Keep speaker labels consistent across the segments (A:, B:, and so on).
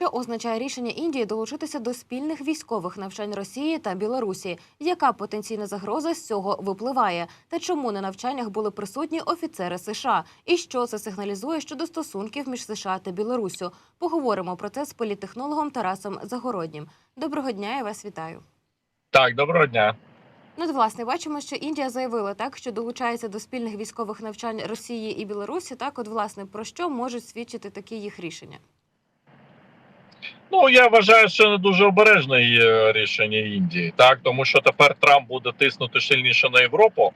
A: Що означає рішення Індії долучитися до спільних військових навчань Росії та Білорусі? Яка потенційна загроза з цього випливає? Та чому на навчаннях були присутні офіцери США? І що це сигналізує щодо стосунків між США та Білоруссю? Поговоримо про це з політтехнологом Тарасом Загороднім. Доброго дня, я вас вітаю.
B: Так, доброго дня.
A: Ну, от, власне, бачимо, що Індія заявила так, що долучається до спільних військових навчань Росії і Білорусі. Так, от власне про що можуть свідчити такі їх рішення?
B: Ну я вважаю, що не дуже обережне рішення Індії, так тому що тепер Трамп буде тиснути сильніше на Європу.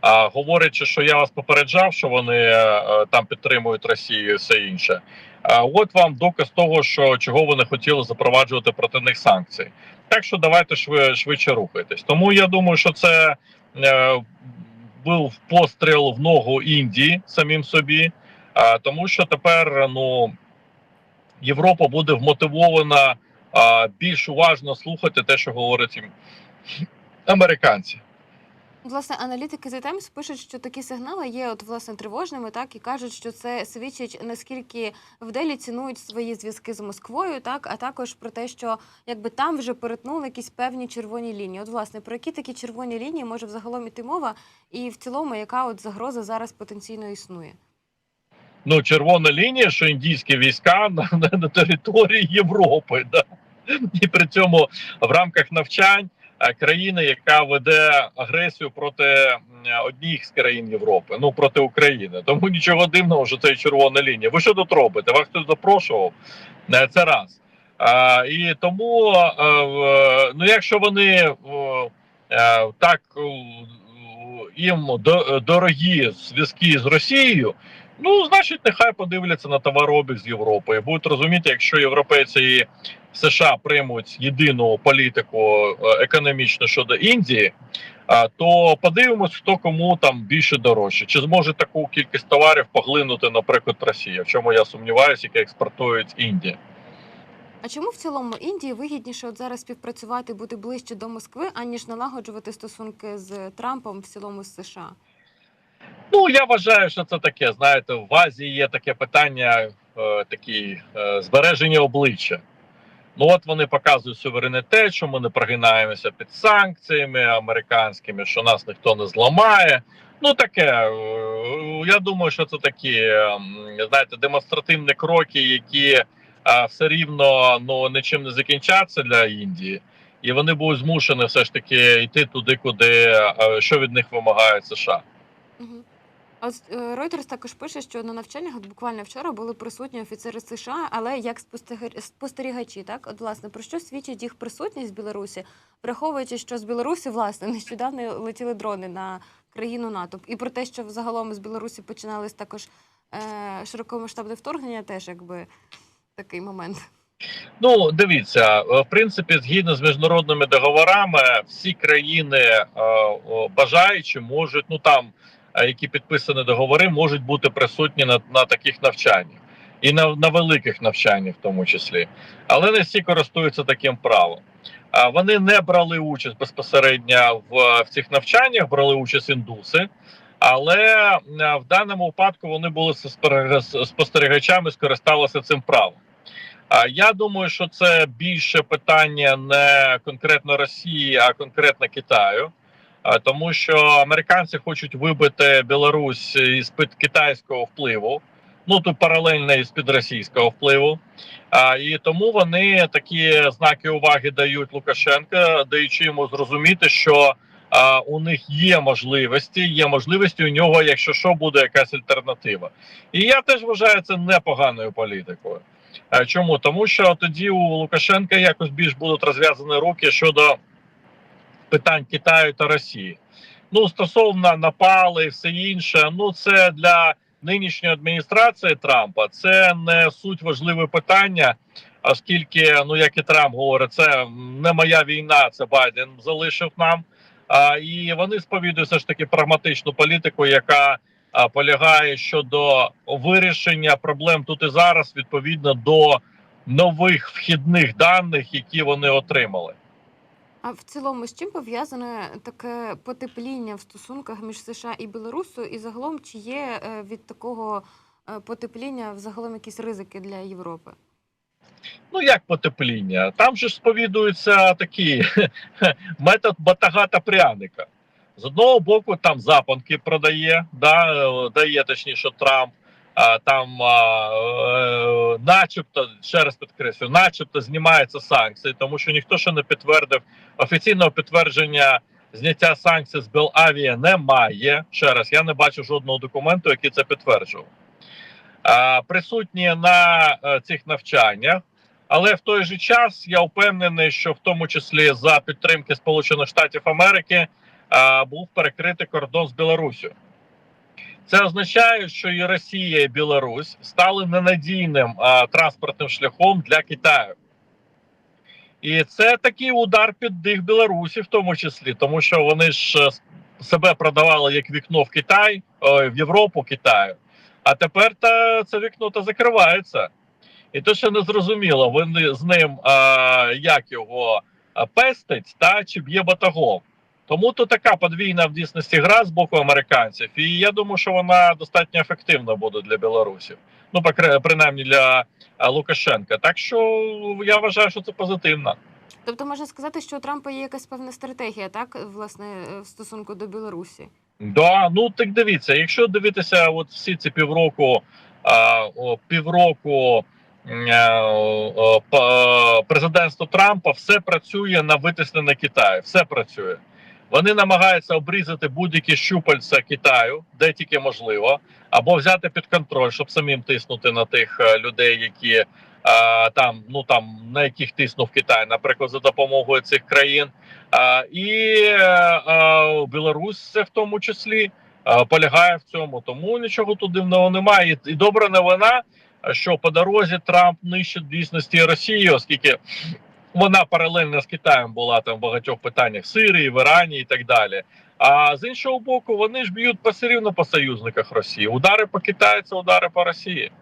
B: А говорячи, що я вас попереджав, що вони е, там підтримують Росію і все інше. А от вам доказ того, що чого вони хотіли запроваджувати проти них санкції. Так що давайте шви, швидше рухайтесь. Тому я думаю, що це е, був постріл в ногу Індії самим собі, а, тому що тепер ну. Європа буде вмотивована а, більш уважно слухати те, що говорять їм американці.
A: Власне, аналітики The Times пишуть, що такі сигнали є от власне тривожними, так і кажуть, що це свідчить наскільки в Делі цінують свої зв'язки з Москвою, так а також про те, що якби там вже перетнули якісь певні червоні лінії. От власне про які такі червоні лінії може взагалом іти мова, і в цілому, яка от загроза зараз потенційно існує?
B: Ну, червона лінія, що індійські війська на, на, на території Європи, да? і при цьому в рамках навчань е, країни, яка веде агресію проти м, однієї з країн Європи, ну проти України. Тому нічого дивного, що це червона лінія. Ви що тут робите? Вас хтось запрошував? Е, Це раз. А, і тому, е, в- ну якщо вони е, е, так е, їм дорогі зв'язки з Росією. Ну, значить, нехай подивляться на товарообіг з Європи і будуть розуміти, якщо європейці і США приймуть єдину політику е, економічну щодо Індії, то подивимось, хто кому там більше дорожче. Чи зможе таку кількість товарів поглинути, наприклад, Росія, в чому я сумніваюся, яке експортують Індія.
A: А чому в цілому Індії вигідніше от зараз співпрацювати, бути ближче до Москви, аніж налагоджувати стосунки з Трампом в цілому з США?
B: Ну я вважаю, що це таке. Знаєте, в Азії є таке питання, е, такі е, збереження обличчя. Ну от вони показують суверенітет, що ми не прогинаємося під санкціями американськими, що нас ніхто не зламає. Ну таке. е, Я думаю, що це такі ем, знаєте, демонстративні кроки, які е, все рівно ну нічим не закінчаться для Індії, і вони будуть змушені все ж таки йти туди, куди е, що від них вимагає США.
A: Угу. А от е, Reuters також пише, що на навчаннях от буквально вчора були присутні офіцери США, але як спостега- спостерігачі, так от власне про що свідчить їх присутність в Білорусі, враховуючи, що з Білорусі власне нещодавно летіли дрони на країну НАТО, і про те, що взагалом з Білорусі починались також е, широкомасштабне вторгнення, теж якби такий момент.
B: Ну, дивіться, в принципі, згідно з міжнародними договорами, всі країни е, о, можуть, ну там які підписані договори, можуть бути присутні на, на таких навчаннях і на, на великих навчаннях, в тому числі, але не всі користуються таким правом. А вони не брали участь безпосередньо в, в цих навчаннях, брали участь індуси. Але в даному випадку вони були спостерігачами, скористалися цим правом. А я думаю, що це більше питання не конкретно Росії, а конкретно Китаю. А, Тому що американці хочуть вибити Білорусь із під китайського впливу, ну тут паралельно із під російського впливу. А, І тому вони такі знаки уваги дають Лукашенка, даючи йому зрозуміти, що а, у них є можливості, є можливості у нього, якщо що, буде якась альтернатива. І я теж вважаю це непоганою політикою. Е, Чому? Тому що тоді у Лукашенка якось більш будуть розв'язані руки щодо питань Китаю та Росії. Ну, стосовно напали і все інше, ну це для нинішньої адміністрації Трампа це не суть важливе питання, оскільки, ну як і Трамп говорить, це не моя війна, це Байден залишив нам. А, і вони сповідують все ж таки прагматичну політику, яка а, полягає щодо вирішення проблем тут і зараз відповідно до нових вхідних даних, які вони отримали.
A: А в цілому з чим пов'язане таке потепління в стосунках між США і Білорусою, і загалом чи є е, від такого е, потепління взагалом якісь ризики для Європи?
B: Ну як потепління? Там же ж сповідується такий метод батага та пряника. З одного боку, там запанки продає, да, е, дає точніше Трамп. Там, е, начебто, ще раз підкреслю, начебто знімаються санкції, тому що ніхто ще не підтвердив офіційного підтвердження зняття санкцій з Белавія немає. Ще раз, я не бачу жодного документу, який це підтверджував. Присутні на е, цих навчаннях. Але в той же час я впевнений, що в тому числі за підтримки Сполучених Штатів Америки був перекритий кордон з Білорусю. Це означає, що і Росія, і Білорусь стали ненадійним а, транспортним шляхом для Китаю. І це такий удар під дих Білорусі, в тому числі, тому що вони ж е, себе продавали як вікно в Китай, ой, в Європу Китаю. А тепер та це вікно та закривається. І то ще не зрозуміло, вони з ним а, як його пестить та чи б'є батагом. Тому то така подвійна в дійсності гра з боку американців, і я думаю, що вона достатньо ефективна буде для білорусів. Ну, принаймні для Лукашенка. Так що я вважаю, що це позитивно.
A: Тобто можна сказати, що у Трампа є якась певна стратегія, так власне е, в стосунку до Білорусі.
B: Да, ну так дивіться, якщо дивитися, от всі ці півроку, а, о, півроку е, президентства Трампа, все працює на витиснення Китаю. Все працює. Вони намагаються обрізати будь-які щупальця Китаю, де тільки можливо, або взяти під контроль, щоб самим тиснути на тих е, людей, які е, там, ну там на яких тиснув Китай, наприклад, за допомогою цих країн. А, і е, е, Білорусь це в тому числі е, полягає в цьому. Тому нічого тут дивного немає. І, і добра новина, що по дорозі Трамп нищить дійсності Росію, оскільки вона паралельно з Китаєм була там в багатьох питаннях в Сирії, в Ірані і так далі. А з іншого боку, вони ж б'ють все рівно по союзниках Росії. Удари по Китаю це удари по Росії.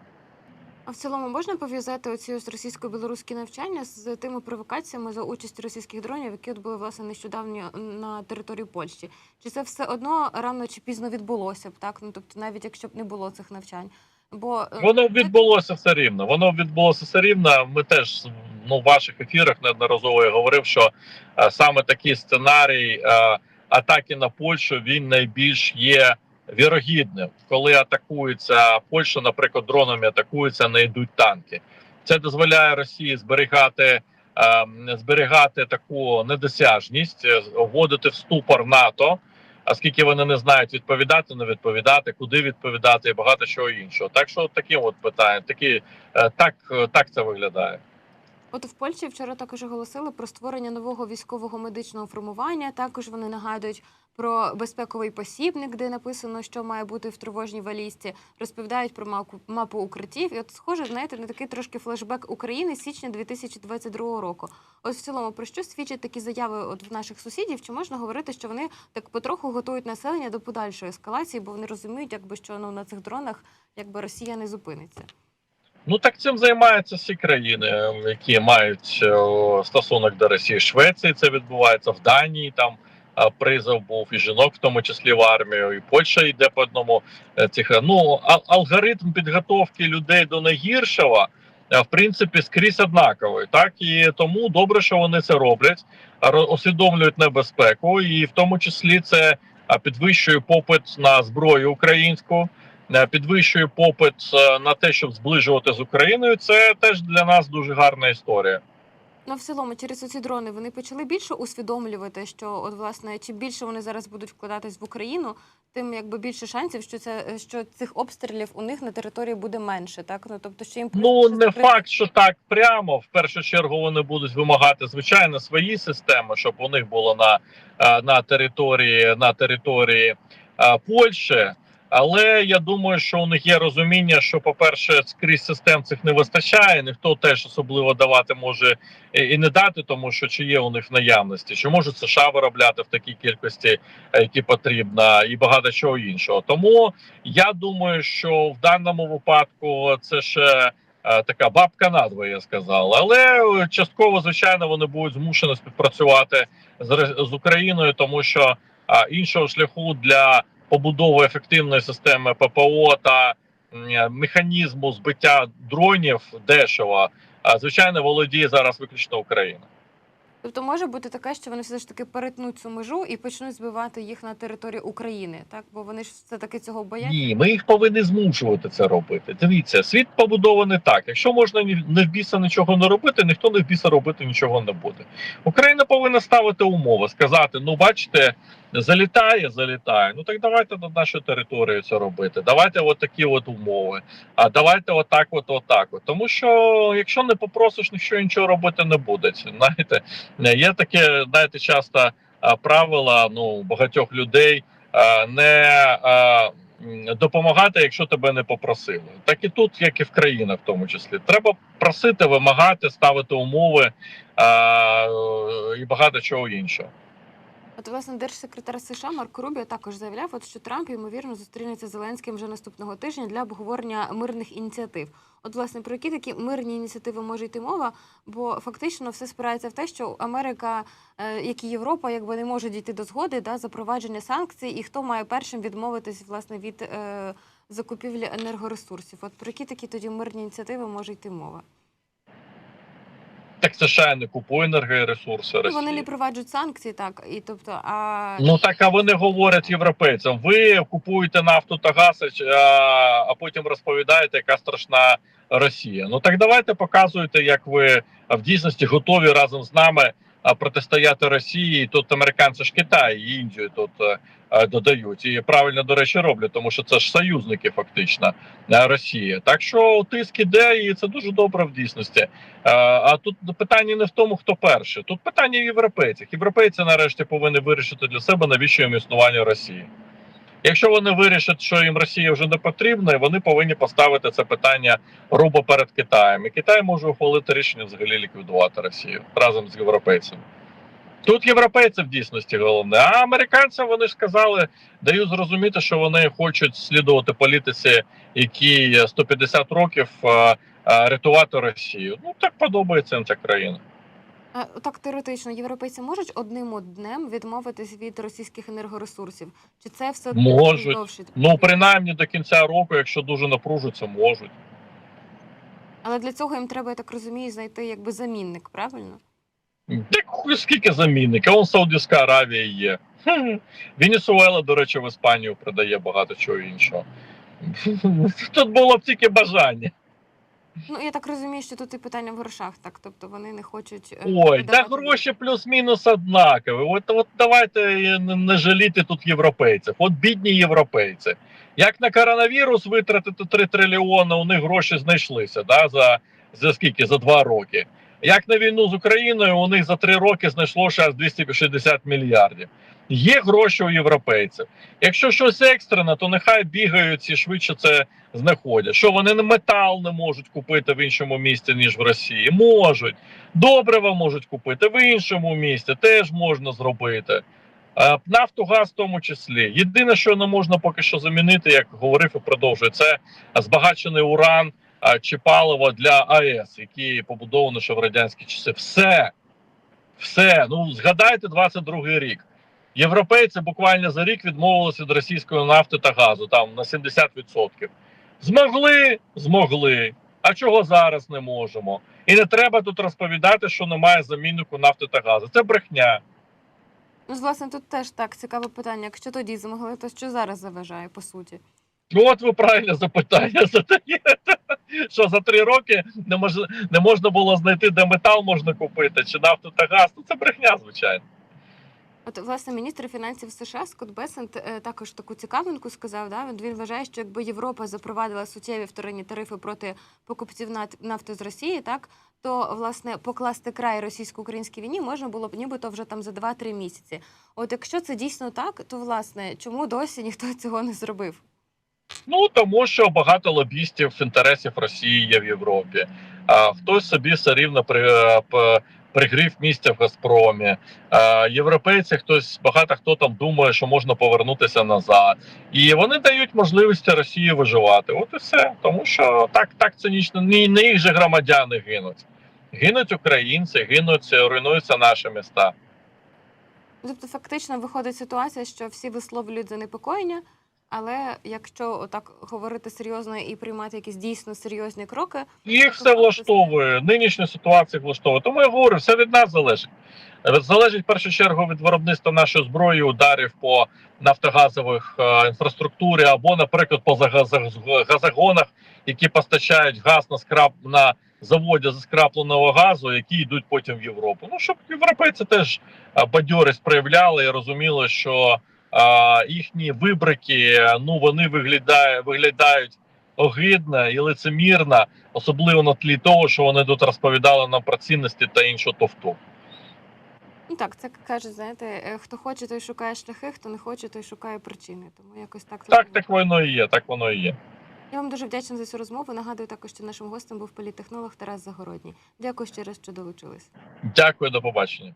A: А в цілому можна пов'язати оці російсько-білоруські навчання з тими провокаціями за участі російських дронів, які от були власне нещодавно на території Польщі? Чи це все одно рано чи пізно відбулося б, так? Ну тобто, навіть якщо б не було цих навчань. Бо е,
B: Воно відбулося все рівно. Воно відбулося все рівно. Ми теж ну в ваших ефірах неодноразово я говорив, що е, саме такий сценарій е, атаки на Польщу він найбільш є вірогідним, коли атакується Польща, наприклад, дронами атакується, не йдуть танки. Це дозволяє Росії зберігати. е, Зберігати таку недосяжність, е, вводити в ступор НАТО, оскільки вони не знають відповідати, не відповідати, куди відповідати і багато чого іншого. Так що таким от питанням, такі е, так, е, так це виглядає.
A: От в Польщі вчора також оголосили про створення нового військового медичного формування. Також вони нагадують про безпековий посібник, де написано, що має бути в тривожній валізці. Розповідають про мапу, укриттів. І от схоже, знаєте, на такий трошки флешбек України з січня 2022 року. От в цілому, про що свідчать такі заяви от в наших сусідів? Чи можна говорити, що вони так потроху готують населення до подальшої ескалації, бо вони розуміють, якби що ну на цих дронах якби Росія не зупиниться.
B: Ну так цим займаються всі країни, е, які мають е, стосунок до Росії. Швеції це відбувається в Данії. Там е, призов був і жінок, в тому числі в армію, і Польща йде по одному е, цих. Ну алгоритм підготовки людей до найгіршого. В принципі, скрізь однаковий, так і тому добре, що вони це роблять, ро- усвідомлюють небезпеку, і в тому числі це підвищує попит на зброю українську, підвищує попит е, на те, щоб зближувати з Україною. Це теж для нас дуже гарна історія.
A: Ну, в цілому, через ці дрони вони почали більше усвідомлювати, що от власне чим більше вони зараз будуть вкладатись в Україну, тим якби більше шансів, що це що цих обстрілів у них на території буде менше. Так ну тобто, що їм
B: Ну не
A: закрити-
B: факт, що так прямо. В першу чергу вони будуть вимагати звичайно свої системи, щоб у них було на, е, на території на території е, Польщі. Але я думаю, що у них є розуміння, що, по-перше, скрізь систем цих не вистачає. Ніхто теж особливо давати може і не дати, тому що чи є у них в наявності, чи можуть США виробляти в такій кількості, е, які потрібно, і багато чого іншого. Тому я думаю, що в даному випадку це ще е, така бабка надвоє, я сказав. Але е, частково, звичайно, вони будуть змушені співпрацювати з, з Україною, тому що іншого шляху для побудови ефективної системи ППО та е, механізму збиття дронів дешево. звичайно володіє зараз виключно Україна.
A: Тобто може бути таке, що вони все ж таки перетнуть цю межу і почнуть збивати їх на території України, так? Бо вони ж все таки цього бояться.
B: Ні, ми їх повинні змушувати це робити. Дивіться, світ побудований так. Якщо можна не в біса нічого не робити, ніхто не в біса робити нічого не буде. Україна повинна ставити умови, сказати: ну бачите, залітає, залітає. Ну так давайте на нашу територію це робити. Давайте от такі от умови. А давайте отак, от отак. От. Тому що якщо не попросиш, ніхто нічого робити не буде. Знаєте, є таке, знаєте, часто правила ну багатьох людей не. Допомагати, якщо тебе не попросили, так і тут, як і в країнах, в тому числі, треба просити, вимагати, ставити умови і багато чого іншого.
A: От власне держсекретар США Марко Рубіо також заявляв, от що Трамп ймовірно зустрінеться з Зеленським вже наступного тижня для обговорення мирних ініціатив. От власне про які такі мирні ініціативи може йти мова? Бо фактично все спирається в те, що Америка, е, як і Європа, якби не може дійти до згоди да запровадження санкцій, і хто має першим відмовитись власне від е, закупівлі енергоресурсів. От про які такі тоді мирні ініціативи може йти мова?
B: Так США не купує енергоресурси
A: Ну,
B: Росії.
A: вони не проваджують санкції, так і тобто, а
B: Ну так а вони говорять європейцям: ви купуєте нафту та газ, а, а потім розповідаєте, яка страшна Росія. Ну так давайте показуйте, як ви в дійсності готові разом з нами протистояти Росії. Тут американці ж Китай і Індію тут е, е, додають. І правильно, до речі, роблять, тому що це ж союзники, фактично е, Росія. Так що тиск іде, і це дуже добре в дійсності. А тут питання не в тому, хто перший. Тут питання в європейцях. Європейці нарешті повинні вирішити для себе, навіщо їм існування Росії. Якщо вони вирішать, що їм Росія вже не потрібна, вони повинні поставити це питання грубо перед Китаєм. І Китай може ухвалити рішення взагалі ліквідувати Росію разом з європейцями. Тут європейці в дійсності головне, а американцям вони ж сказали, дають зрозуміти, що вони хочуть слідувати політиці, які 150 років е, е, рятувати Росію. Ну так подобається їм ця країна.
A: Так теоретично європейці можуть одним днем відмовитись від російських енергоресурсів? Чи це все
B: Можуть.
A: довше?
B: Ну принаймні до кінця року, якщо дуже напружаться, можуть.
A: Але для цього їм треба, я так розумію, знайти якби замінник, правильно?
B: Так скільки замінників, а он Саудівська Аравія є. Венесуела, до речі, в Іспанію продає багато чого іншого. Тут було б тільки бажання.
A: Ну я так розумію, що тут і питання в грошах, так тобто вони не хочуть е,
B: Ой,
A: видавати-
B: гроші плюс-мінус однакові. От, от давайте не, не жаліти тут європейців. От бідні європейці. Як на коронавірус витратити 3 трильйони, у них гроші знайшлися да, за, за скільки? За 2 роки. Як на війну з Україною, у них за 3 роки знайшло ще аж 260 мільярдів. Є гроші у європейців. Якщо щось екстрене, то нехай бігають і швидше це знаходять. Що вони не метал не можуть купити в іншому місці, ніж в Росії? Можуть. Добрива можуть купити в іншому місці, теж можна зробити. Е, Нафту, газ в тому числі. Єдине, що не можна поки що замінити, як говорив і продовжує, це збагачений уран чи паливо для АЕС, які побудовані ще в радянські часи. Все. Все. Ну, згадайте 22-й рік. Європейці буквально за рік відмовилися від російської нафти та газу там на 70%. Змогли, змогли. А чого зараз не можемо? І не треба тут розповідати, що немає заміннику нафти та газу. Це брехня.
A: Ну, власне, тут теж так цікаве питання. Якщо тоді змогли, то що зараз заважає, по суті?
B: Ну, от ви правильне запитання задаєте. Що за три роки не мож, не можна було знайти, де метал можна купити, чи нафту та газ. Ну це брехня, звичайно.
A: От власне міністр фінансів США Скотт Бесент е, також таку цікавинку сказав. Да? Він- вважає, що якби Європа запровадила суттєві вторинні тарифи проти покупців нафти з Росії, так то власне покласти край російсько-українській війні можна було б нібито вже там за 2-3 місяці. От якщо це дійсно так, то власне чому досі ніхто цього не зробив?
B: Ну тому що багато лобістів інтересів Росії є в Європі. А хтось собі все рівно при, е, пригрів місця в Газпромі. А, європейці хтось багато хто там думає, що можна повернутися назад, і вони дають можливість Росії виживати. От і все. Тому що так, так цинічно не, не їх же громадяни гинуть. Гинуть українці, гинуть, руйнуються наші міста.
A: Тобто, фактично виходить ситуація, що всі висловлюють занепокоєння, Але якщо отак говорити серйозно і приймати якісь дійсно серйозні кроки,
B: Їх все влаштовує. Нинішня ситуація влаштовує. Тому я говорю, все від нас залежить. Е, Залежить в першу чергу від виробництва нашої зброї, ударів по нафтогазових е, інфраструктурі або, наприклад, по газогонах, які постачають газ на скрап на заводі зі скрапленого газу, які йдуть потім в Європу. Ну щоб європейці теж е, бадьорість проявляли і розуміли, що їхні вибрики ну вони виглядає, виглядають огидно і лицемірно, особливо на тлі того, що вони тут розповідали нам про цінності та іншу тофту.
A: ну так, це кажуть, знаєте, е, хто хоче, той шукає шляхи, хто не хоче, той шукає причини. Тому якось так
B: Так, так воно і є. Так воно і є.
A: Я вам дуже вдячна за цю розмову. Нагадую також, що нашим гостем був політтехнолог Тарас Загородній. Дякую ще раз, що долучились.
B: Дякую, до побачення.